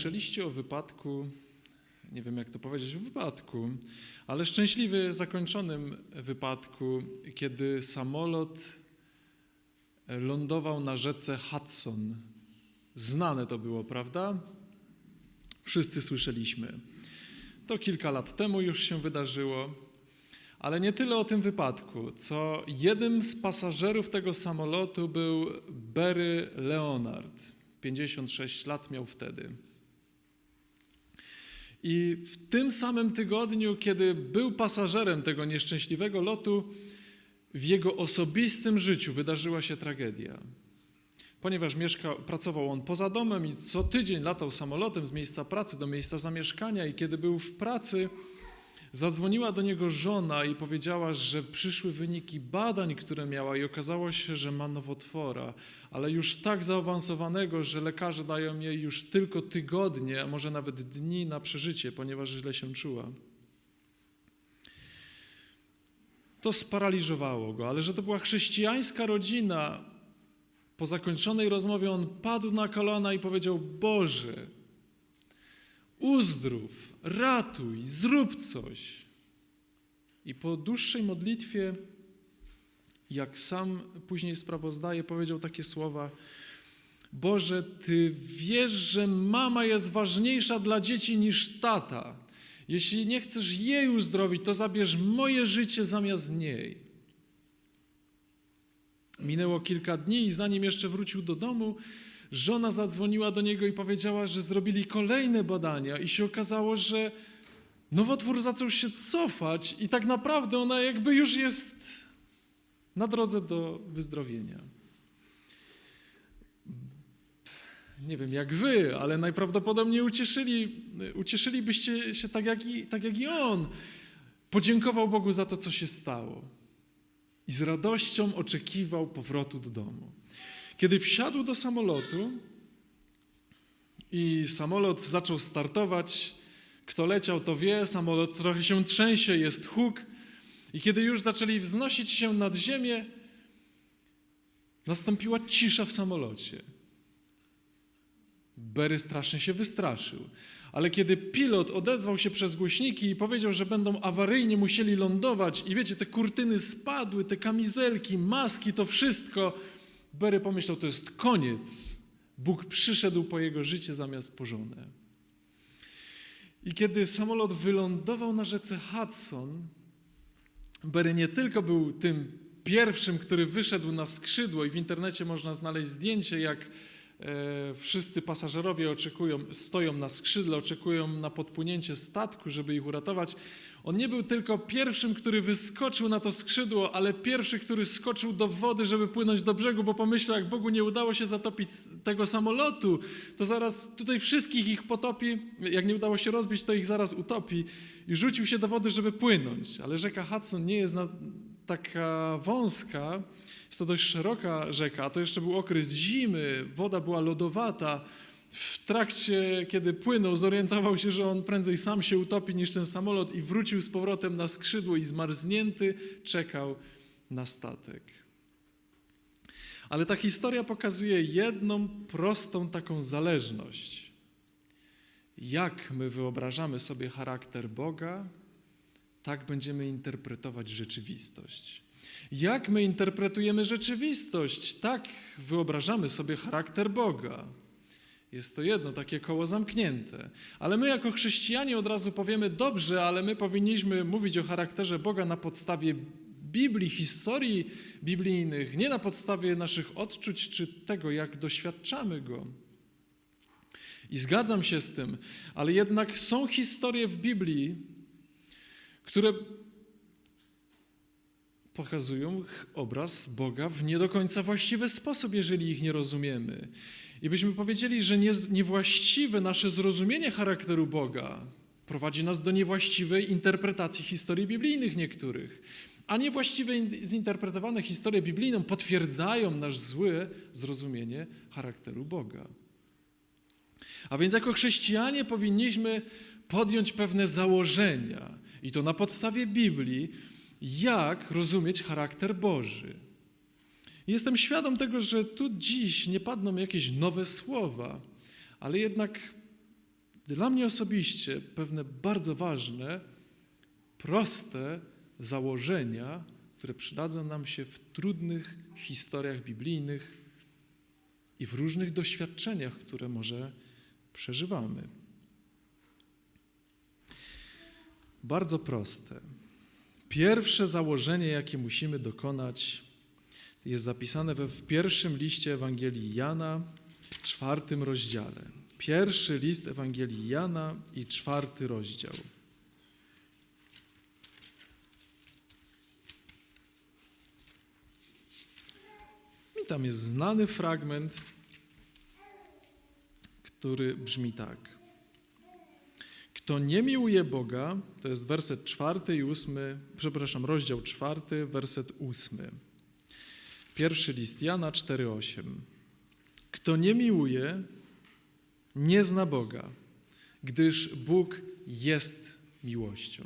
słyszeliście o wypadku, nie wiem jak to powiedzieć, wypadku, ale szczęśliwie zakończonym wypadku, kiedy samolot lądował na rzece Hudson. Znane to było, prawda? Wszyscy słyszeliśmy. To kilka lat temu już się wydarzyło, ale nie tyle o tym wypadku, co jednym z pasażerów tego samolotu był Barry Leonard. 56 lat miał wtedy. I w tym samym tygodniu, kiedy był pasażerem tego nieszczęśliwego lotu, w jego osobistym życiu wydarzyła się tragedia. Ponieważ pracował on poza domem i co tydzień latał samolotem z miejsca pracy do miejsca zamieszkania, i kiedy był w pracy, zadzwoniła do niego żona i powiedziała, że przyszły wyniki badań, które miała, i okazało się, że ma nowotwora, ale już tak zaawansowanego, że lekarze dają jej już tylko tygodnie, a może nawet dni na przeżycie, ponieważ źle się czuła. To sparaliżowało go, ale że to była chrześcijańska rodzina, po zakończonej rozmowie on padł na kolana i powiedział: Boże, uzdrów, ratuj, zrób coś. I po dłuższej modlitwie, jak sam później sprawozdaje, powiedział takie słowa: Boże, Ty wiesz, że mama jest ważniejsza dla dzieci niż tata. Jeśli nie chcesz jej uzdrowić, to zabierz moje życie zamiast niej. Minęło kilka dni i zanim jeszcze wrócił do domu, żona zadzwoniła do niego i powiedziała, że zrobili kolejne badania i się okazało, że nowotwór zaczął się cofać i tak naprawdę ona jakby już jest na drodze do wyzdrowienia. Nie wiem jak wy, ale najprawdopodobniej ucieszyli, ucieszylibyście się tak jak, i, tak jak i on. Podziękował Bogu za to, co się stało i z radością oczekiwał powrotu do domu. Kiedy wsiadł do samolotu i samolot zaczął startować, kto leciał, to wie, samolot trochę się trzęsie, jest huk. I kiedy już zaczęli wznosić się nad ziemię, nastąpiła cisza w samolocie. Berry strasznie się wystraszył. Ale kiedy pilot odezwał się przez głośniki i powiedział, że będą awaryjnie musieli lądować, i wiecie, te kurtyny spadły, te kamizelki, maski, to wszystko, Berry pomyślał, to jest koniec. Bóg przyszedł po jego życie zamiast po żonę. I kiedy samolot wylądował na rzece Hudson, Berry nie tylko był tym pierwszym, który wyszedł na skrzydło, i w internecie można znaleźć zdjęcie, jak E, wszyscy pasażerowie oczekują, stoją na skrzydle, oczekują na podpłynięcie statku, żeby ich uratować. On nie był tylko pierwszym, który wyskoczył na to skrzydło, ale pierwszy, który skoczył do wody, żeby płynąć do brzegu, bo pomyślał, jak Bogu nie udało się zatopić tego samolotu, to zaraz tutaj wszystkich ich potopi, jak nie udało się rozbić, to ich zaraz utopi i rzucił się do wody, żeby płynąć. Ale rzeka Hudson nie jest taka wąska, jest to dość szeroka rzeka, a to jeszcze był okres zimy, woda była lodowata. W trakcie, kiedy płynął, zorientował się, że on prędzej sam się utopi niż ten samolot i wrócił z powrotem na skrzydło i zmarznięty czekał na statek. Ale ta historia pokazuje jedną prostą taką zależność. Jak my wyobrażamy sobie charakter Boga, tak będziemy interpretować rzeczywistość. Jak my interpretujemy rzeczywistość, tak wyobrażamy sobie charakter Boga. Jest to jedno takie koło zamknięte. Ale my, jako chrześcijanie, od razu powiemy: dobrze, ale my powinniśmy mówić o charakterze Boga na podstawie Biblii, historii biblijnych, nie na podstawie naszych odczuć czy tego, jak doświadczamy Go. I zgadzam się z tym, ale jednak są historie w Biblii, które pokazują obraz Boga w nie do końca właściwy sposób, jeżeli ich nie rozumiemy. I byśmy powiedzieli, że nie, niewłaściwe nasze zrozumienie charakteru Boga prowadzi nas do niewłaściwej interpretacji historii biblijnych niektórych. A niewłaściwe zinterpretowane historie biblijne potwierdzają nasze złe zrozumienie charakteru Boga. A więc jako chrześcijanie powinniśmy podjąć pewne założenia i to na podstawie Biblii, jak rozumieć charakter Boży. Jestem świadom tego, że tu dziś nie padną jakieś nowe słowa, ale jednak dla mnie osobiście pewne bardzo ważne, proste założenia, które przydadzą nam się w trudnych historiach biblijnych i w różnych doświadczeniach, które może przeżywamy. Bardzo proste. Pierwsze założenie, jakie musimy dokonać, jest zapisane we w pierwszym liście Ewangelii Jana, czwartym rozdziale. Pierwszy list Ewangelii Jana i czwarty rozdział. I tam jest znany fragment, który brzmi tak. Kto nie miłuje Boga, to jest werset czwarty i ósmy, przepraszam, rozdział czwarty, werset ósmy. Pierwszy list Jana 4,8. Kto nie miłuje, nie zna Boga, gdyż Bóg jest miłością.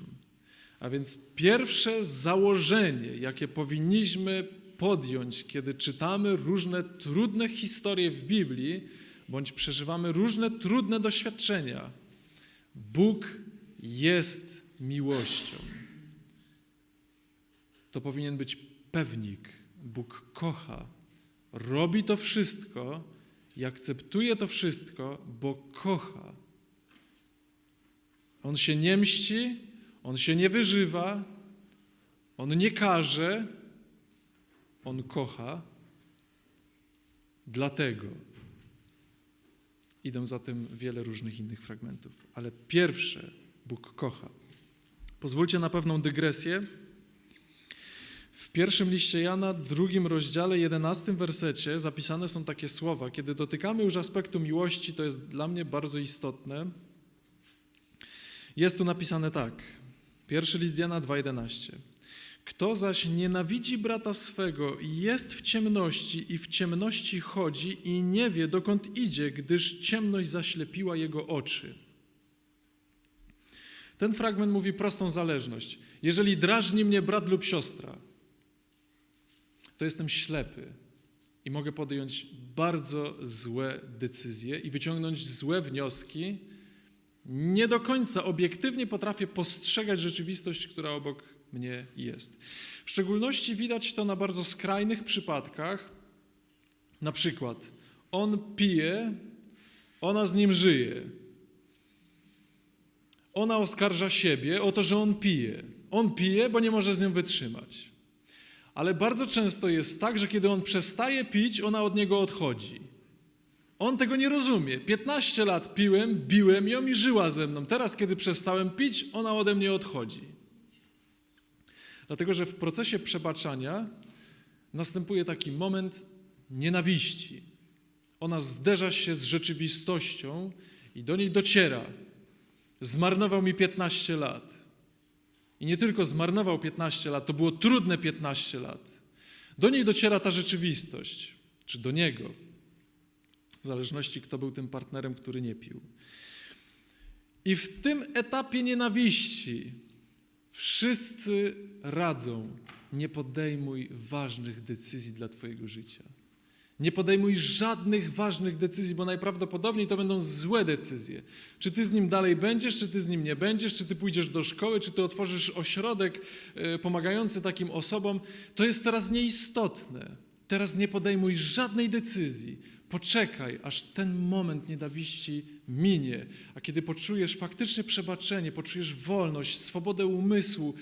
A więc pierwsze założenie, jakie powinniśmy podjąć, kiedy czytamy różne trudne historie w Biblii, bądź przeżywamy różne trudne doświadczenia, Bóg jest miłością. To powinien być pewnik. Bóg kocha, robi to wszystko i akceptuje to wszystko, bo kocha. On się nie mści, on się nie wyżywa, on nie każe, on kocha. Dlatego idą za tym wiele różnych innych fragmentów. Ale pierwsze, Bóg kocha. Pozwólcie na pewną dygresję. Pierwszym liście Jana, drugim rozdziale, jedenastym wersecie zapisane są takie słowa. Kiedy dotykamy już aspektu miłości, to jest dla mnie bardzo istotne. Jest tu napisane tak. Pierwszy list Jana 2,11. Kto zaś nienawidzi brata swego i jest w ciemności i w ciemności chodzi i nie wie, dokąd idzie, gdyż ciemność zaślepiła jego oczy. Ten fragment mówi prostą zależność. Jeżeli drażni mnie brat lub siostra, to jestem ślepy i mogę podjąć bardzo złe decyzje i wyciągnąć złe wnioski. Nie do końca obiektywnie potrafię postrzegać rzeczywistość, która obok mnie jest. W szczególności widać to na bardzo skrajnych przypadkach. Na przykład, on pije, ona z nim żyje. Ona oskarża siebie o to, że on pije. On pije, bo nie może z nią wytrzymać. Ale bardzo często jest tak, że kiedy on przestaje pić, ona od niego odchodzi. On tego nie rozumie. 15 lat piłem, biłem ją i żyła ze mną. Teraz, kiedy przestałem pić, ona ode mnie odchodzi. Dlatego, że w procesie przebaczania następuje taki moment nienawiści. Ona zderza się z rzeczywistością i do niej dociera. Zmarnował mi 15 lat. I nie tylko zmarnował 15 lat, to było trudne 15 lat. Do niej dociera ta rzeczywistość, czy do niego, w zależności kto był tym partnerem, który nie pił. I w tym etapie nienawiści wszyscy radzą, nie podejmuj ważnych decyzji dla Twojego życia. Nie podejmuj żadnych ważnych decyzji, bo najprawdopodobniej to będą złe decyzje. Czy ty z nim dalej będziesz, czy ty z nim nie będziesz, czy ty pójdziesz do szkoły, czy ty otworzysz ośrodek e, pomagający takim osobom, to jest teraz nieistotne. Teraz nie podejmuj żadnej decyzji. Poczekaj, aż ten moment nienawiści minie. A kiedy poczujesz faktycznie przebaczenie, poczujesz wolność, swobodę umysłu,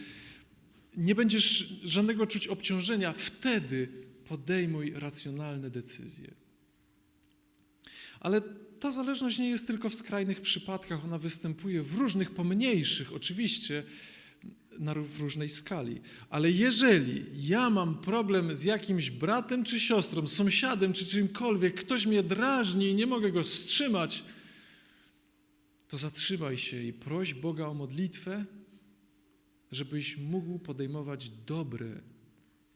nie będziesz żadnego czuć obciążenia, wtedy podejmuj racjonalne decyzje. Ale ta zależność nie jest tylko w skrajnych przypadkach, ona występuje w różnych pomniejszych, oczywiście, na w różnej skali. Ale jeżeli ja mam problem z jakimś bratem czy siostrą, sąsiadem czy czymkolwiek, ktoś mnie drażni i nie mogę go wstrzymać, to zatrzymaj się i proś Boga o modlitwę, żebyś mógł podejmować dobre,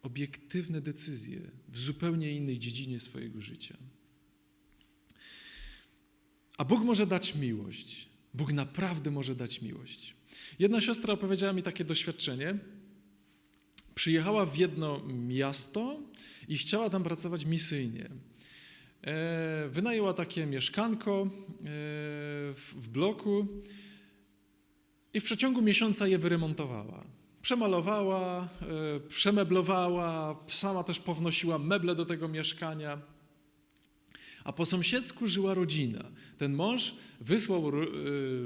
obiektywne decyzje w zupełnie innej dziedzinie swojego życia. A Bóg może dać miłość. Bóg naprawdę może dać miłość. Jedna siostra opowiedziała mi takie doświadczenie. Przyjechała w jedno miasto i chciała tam pracować misyjnie. e, wynajęła takie mieszkanko e, w, w bloku i w przeciągu miesiąca je wyremontowała. Przemalowała, e, przemeblowała, sama też pownosiła meble do tego mieszkania. A po sąsiedzku żyła rodzina. Ten mąż wysłał e,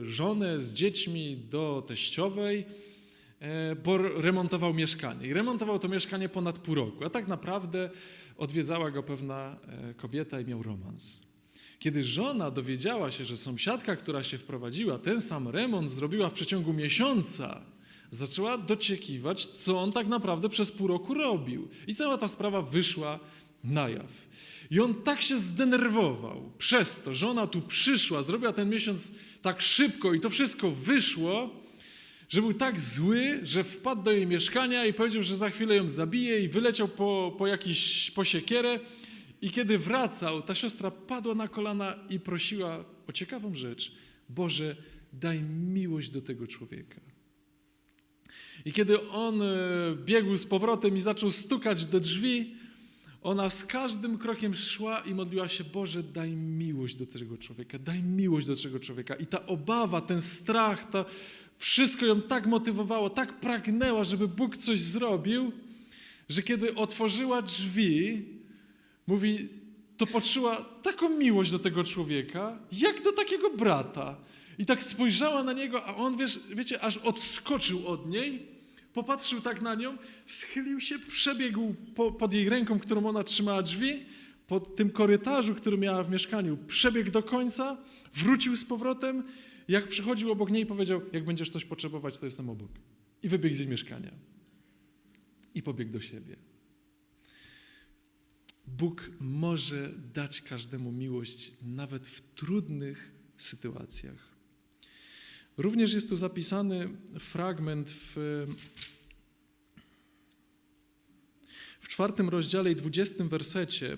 żonę z dziećmi do teściowej, e, bo remontował mieszkanie. I remontował to mieszkanie ponad pół roku. A tak naprawdę odwiedzała go pewna kobieta i miał romans. Kiedy żona dowiedziała się, że sąsiadka, która się wprowadziła, ten sam remont zrobiła w przeciągu miesiąca, zaczęła dociekiwać, co on tak naprawdę przez pół roku robił. I cała ta sprawa wyszła na jaw. I on tak się zdenerwował przez to, że ona tu przyszła, zrobiła ten miesiąc tak szybko i to wszystko wyszło, że był tak zły, że wpadł do jej mieszkania i powiedział, że za chwilę ją zabije i wyleciał po, po jakiś po siekierę. I kiedy wracał, ta siostra padła na kolana i prosiła o ciekawą rzecz. Boże, daj miłość do tego człowieka. I kiedy on e, biegł z powrotem i zaczął stukać do drzwi, ona z każdym krokiem szła i modliła się, Boże, daj miłość do tego człowieka, daj miłość do tego człowieka. I ta obawa, ten strach, to wszystko ją tak motywowało, tak pragnęła, żeby Bóg coś zrobił, że kiedy otworzyła drzwi, mówi, to poczuła taką miłość do tego człowieka, jak do takiego brata. I tak spojrzała na niego, a on, wiesz, wiecie, aż odskoczył od niej, popatrzył tak na nią, schylił się, przebiegł po, pod jej ręką, którą ona trzymała drzwi, po tym korytarzu, który miała w mieszkaniu, przebiegł do końca, wrócił z powrotem, jak przychodził obok niej, powiedział, jak będziesz coś potrzebować, to jestem obok. I wybiegł z jej mieszkania. I pobiegł do siebie. Bóg może dać każdemu miłość nawet w trudnych sytuacjach. Również jest tu zapisany fragment w, w czwartym rozdziale i dwudziestym wersecie.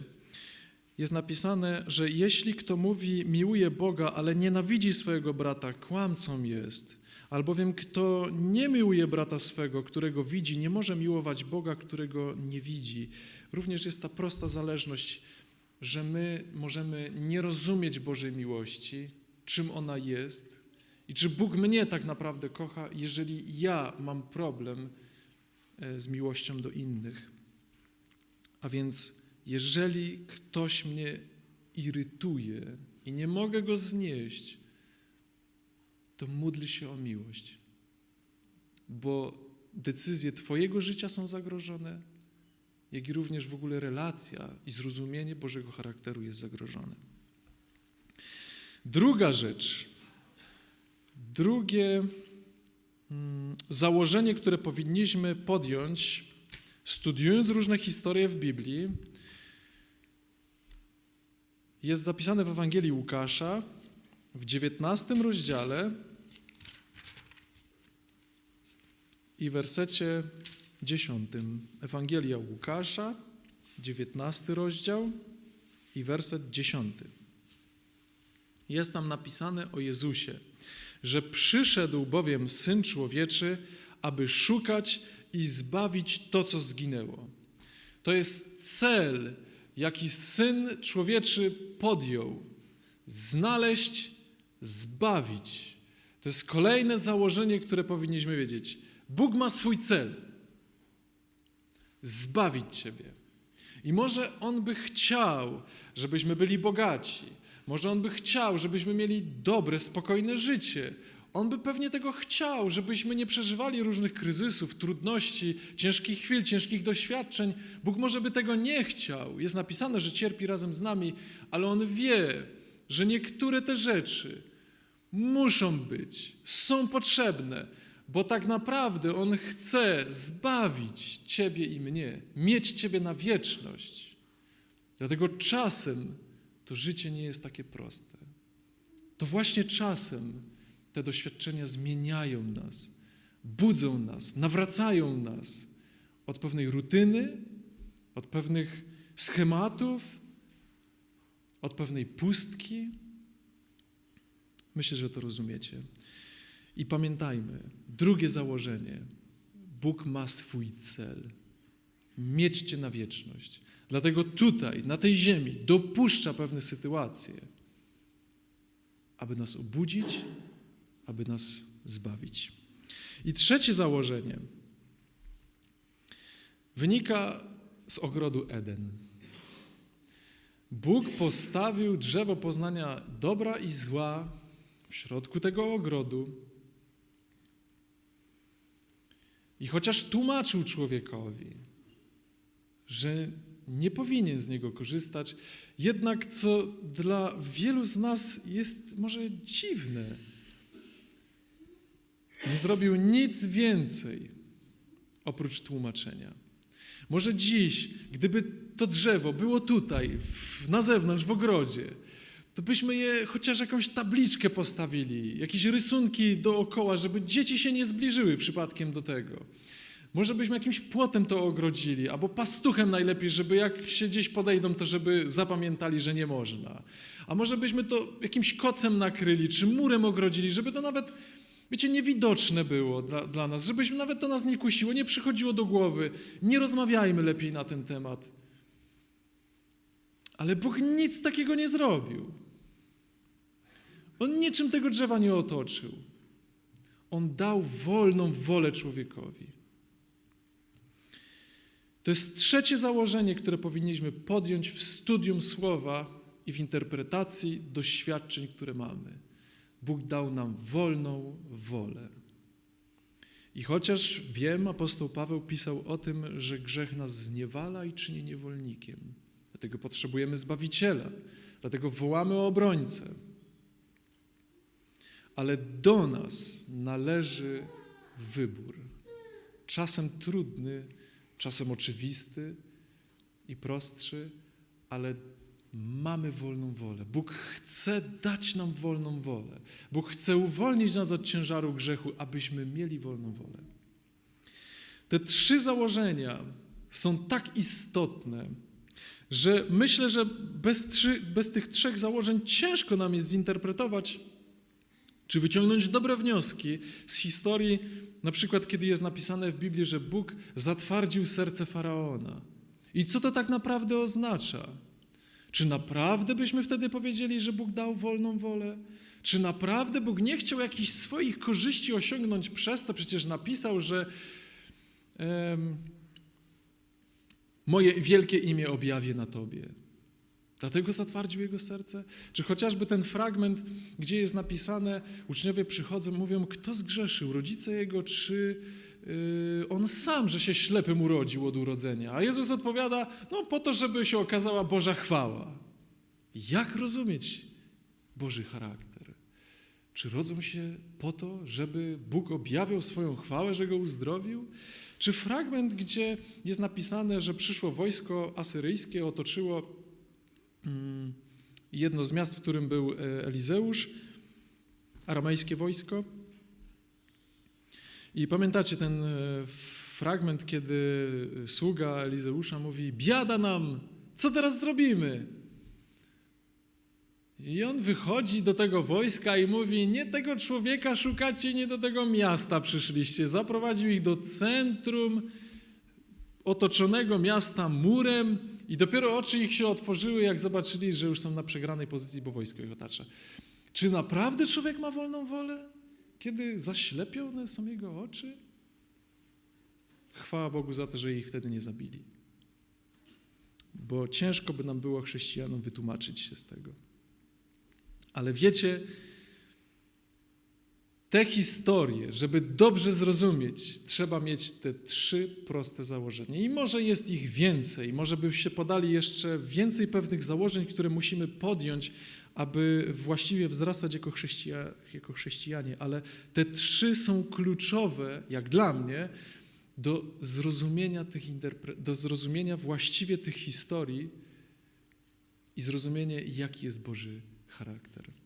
Jest napisane, że jeśli kto mówi miłuje Boga, ale nienawidzi swojego brata, kłamcą jest. Albowiem kto nie miłuje brata swego, którego widzi, nie może miłować Boga, którego nie widzi. Również jest ta prosta zależność, że my możemy nie rozumieć Bożej miłości, czym ona jest i czy Bóg mnie tak naprawdę kocha, jeżeli ja mam problem e, z miłością do innych. A więc, jeżeli ktoś mnie irytuje i nie mogę go znieść, to módl się o miłość, bo decyzje Twojego życia są zagrożone, jak i również w ogóle relacja i zrozumienie Bożego charakteru jest zagrożone. Druga rzecz, drugie mm, założenie, które powinniśmy podjąć, studiując różne historie w Biblii, jest zapisane w Ewangelii Łukasza w 19 rozdziale i wersecie 10. Ewangelia Łukasza, 19 rozdział i werset 10. Jest tam napisane o Jezusie, że przyszedł bowiem Syn Człowieczy, aby szukać i zbawić to, co zginęło. To jest cel, jaki Syn Człowieczy podjął. Znaleźć, zbawić. To jest kolejne założenie, które powinniśmy wiedzieć. Bóg ma swój cel. Zbawić Ciebie. I może On by chciał, żebyśmy byli bogaci. Może On by chciał, żebyśmy mieli dobre, spokojne życie. On by pewnie tego chciał, żebyśmy nie przeżywali różnych kryzysów, trudności, ciężkich chwil, ciężkich doświadczeń. Bóg może by tego nie chciał. Jest napisane, że cierpi razem z nami, ale On wie, że niektóre te rzeczy muszą być, są potrzebne, bo tak naprawdę On chce zbawić Ciebie i mnie, mieć Ciebie na wieczność. Dlatego czasem to życie nie jest takie proste. To właśnie czasem te doświadczenia zmieniają nas, budzą nas, nawracają nas od pewnej rutyny, od pewnych schematów, od pewnej pustki. Myślę, że to rozumiecie. I pamiętajmy, drugie założenie. Bóg ma swój cel. Mieć Cię na wieczność. Dlatego tutaj, na tej ziemi, dopuszcza pewne sytuacje, aby nas obudzić, aby nas zbawić. I trzecie założenie wynika z ogrodu Eden. Bóg postawił drzewo poznania dobra i zła w środku tego ogrodu. I chociaż tłumaczył człowiekowi, że nie powinien z niego korzystać, jednak co dla wielu z nas jest może dziwne, nie zrobił nic więcej oprócz tłumaczenia. Może dziś, gdyby to drzewo było tutaj, w, na zewnątrz, w ogrodzie, to byśmy je chociaż jakąś tabliczkę postawili, jakieś rysunki dookoła, żeby dzieci się nie zbliżyły przypadkiem do tego. Może byśmy jakimś płotem to ogrodzili, albo pastuchem najlepiej, żeby jak się gdzieś podejdą, to żeby zapamiętali, że nie można. A może byśmy to jakimś kocem nakryli, czy murem ogrodzili, żeby to nawet, wiecie, niewidoczne było dla, dla nas, żebyśmy nawet to nas nie kusiło, nie przychodziło do głowy. Nie rozmawiajmy lepiej na ten temat. Ale Bóg nic takiego nie zrobił. On niczym tego drzewa nie otoczył. On dał wolną wolę człowiekowi. To jest trzecie założenie, które powinniśmy podjąć w studium słowa i w interpretacji doświadczeń, które mamy. Bóg dał nam wolną wolę. I chociaż wiem, apostoł Paweł pisał o tym, że grzech nas zniewala i czyni niewolnikiem, dlatego potrzebujemy Zbawiciela, dlatego wołamy o obrońcę. Ale do nas należy wybór, czasem trudny, czasem oczywisty i prostszy, ale mamy wolną wolę. Bóg chce dać nam wolną wolę. Bóg chce uwolnić nas od ciężaru grzechu, abyśmy mieli wolną wolę. Te trzy założenia są tak istotne, że myślę, że bez, trzy, bez tych trzech założeń ciężko nam jest zinterpretować czy wyciągnąć dobre wnioski z historii, na przykład kiedy jest napisane w Biblii, że Bóg zatwardził serce faraona. I co to tak naprawdę oznacza? Czy naprawdę byśmy wtedy powiedzieli, że Bóg dał wolną wolę? Czy naprawdę Bóg nie chciał jakichś swoich korzyści osiągnąć przez to? Przecież napisał, że um, moje wielkie imię objawię na Tobie. Dlatego zatwardził jego serce? Czy chociażby ten fragment, gdzie jest napisane, uczniowie przychodzą, mówią, kto zgrzeszył, rodzice jego, czy yy, on sam, że się ślepym urodził od urodzenia? A Jezus odpowiada, no po to, żeby się okazała Boża chwała. Jak rozumieć Boży charakter? Czy rodzą się po to, żeby Bóg objawiał swoją chwałę, że go uzdrowił? Czy fragment, gdzie jest napisane, że przyszło wojsko asyryjskie, otoczyło jedno z miast, w którym był e, Elizeusz, aramejskie wojsko. I pamiętacie ten e, fragment, kiedy sługa Elizeusza mówi: Biada nam, co teraz zrobimy? I on wychodzi do tego wojska i mówi: Nie tego człowieka szukacie, nie do tego miasta przyszliście. Zaprowadził ich do centrum otoczonego miasta murem i dopiero oczy ich się otworzyły, jak zobaczyli, że już są na przegranej pozycji, bo wojsko ich otacza. Czy naprawdę człowiek ma wolną wolę, kiedy zaślepione są jego oczy? Chwała Bogu za to, że ich wtedy nie zabili. Bo ciężko by nam było chrześcijanom wytłumaczyć się z tego. Ale wiecie, te historie, żeby dobrze zrozumieć, trzeba mieć te trzy proste założenia. I może jest ich więcej, może byście podali jeszcze więcej pewnych założeń, które musimy podjąć, aby właściwie wzrastać jako, chrześcija, jako chrześcijanie, ale te trzy są kluczowe, jak dla mnie, do zrozumienia, tych do zrozumienia właściwie tych historii i zrozumienia, jaki jest Boży charakter.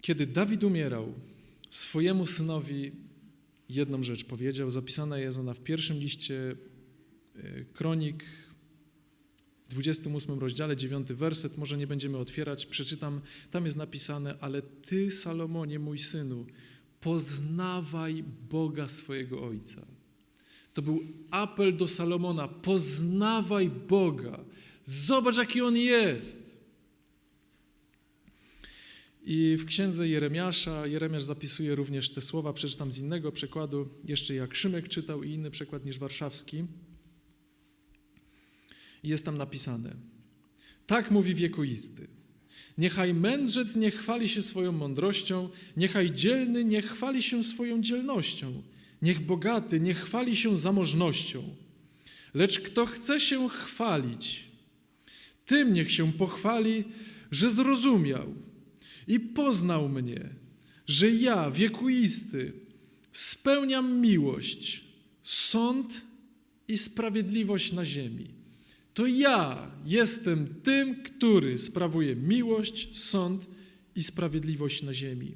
Kiedy Dawid umierał, swojemu synowi jedną rzecz powiedział, zapisana jest ona w pierwszym liście e, Kronik, 28 rozdziale, 9 werset, może nie będziemy otwierać, przeczytam, tam jest napisane, ale Ty, Salomonie, mój synu, poznawaj Boga swojego Ojca. To był apel do Salomona: poznawaj Boga, zobacz, jaki on jest. I w księdze Jeremiasza, Jeremiasz zapisuje również te słowa, przeczytam z innego przekładu, jeszcze jak Szymek czytał i inny przekład niż warszawski. Jest tam napisane: Tak mówi wiekuisty. Niechaj mędrzec nie chwali się swoją mądrością, niechaj dzielny nie chwali się swoją dzielnością, niech bogaty nie chwali się zamożnością. Lecz kto chce się chwalić, tym niech się pochwali, że zrozumiał i poznał mnie, że ja, wiekuisty, spełniam miłość, sąd i sprawiedliwość na ziemi. To ja jestem tym, który sprawuje miłość, sąd i sprawiedliwość na ziemi.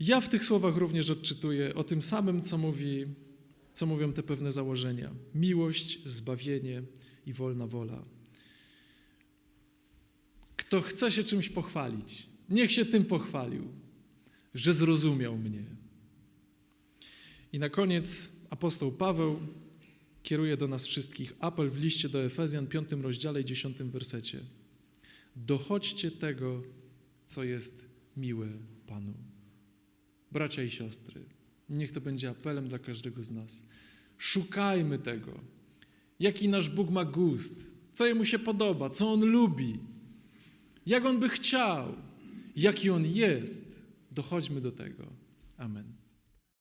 Ja w tych słowach również odczytuję o tym samym, co, mówi, co mówią te pewne założenia: miłość, zbawienie i wolna wola. Kto chce się czymś pochwalić, niech się tym pochwalił, że zrozumiał mnie. I na koniec apostoł Paweł kieruje do nas wszystkich apel w liście do Efezjan, 5 rozdziale i 10 wersecie. Dochodźcie tego, co jest miłe Panu. Bracia i siostry, niech to będzie apelem dla każdego z nas. Szukajmy tego, jaki nasz Bóg ma gust, co Jemu się podoba, co On lubi, jak On by chciał, jaki On jest. Dochodźmy do tego. Amen.